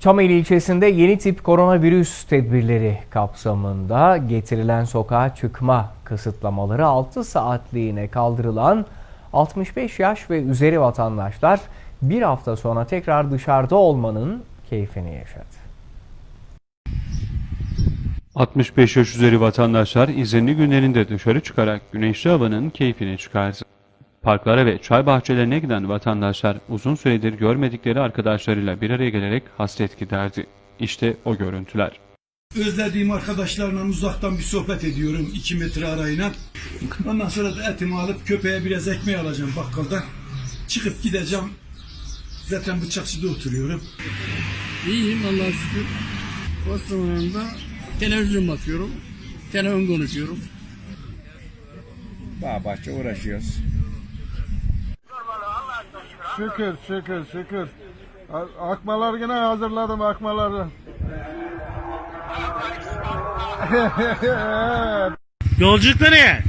Çameli ilçesinde yeni tip koronavirüs tedbirleri kapsamında getirilen sokağa çıkma kısıtlamaları 6 saatliğine kaldırılan 65 yaş ve üzeri vatandaşlar bir hafta sonra tekrar dışarıda olmanın keyfini yaşadı. 65 yaş üzeri vatandaşlar izinli günlerinde dışarı çıkarak güneşli havanın keyfini çıkardı. Parklara ve çay bahçelerine giden vatandaşlar uzun süredir görmedikleri arkadaşlarıyla bir araya gelerek hasret giderdi. İşte o görüntüler. Özlediğim arkadaşlarla uzaktan bir sohbet ediyorum 2 metre arayla. Ondan sonra da etimi alıp köpeğe biraz ekmeği alacağım bakkaldan. Çıkıp gideceğim. Zaten bıçakçıda oturuyorum. İyiyim Allah'a şükür. Boş zamanında televizyon bakıyorum. Telefon konuşuyorum. Bağ bahçe uğraşıyoruz. Şükür şükür şükür. Akmalar yine hazırladım akmaları. Yolculuk nereye?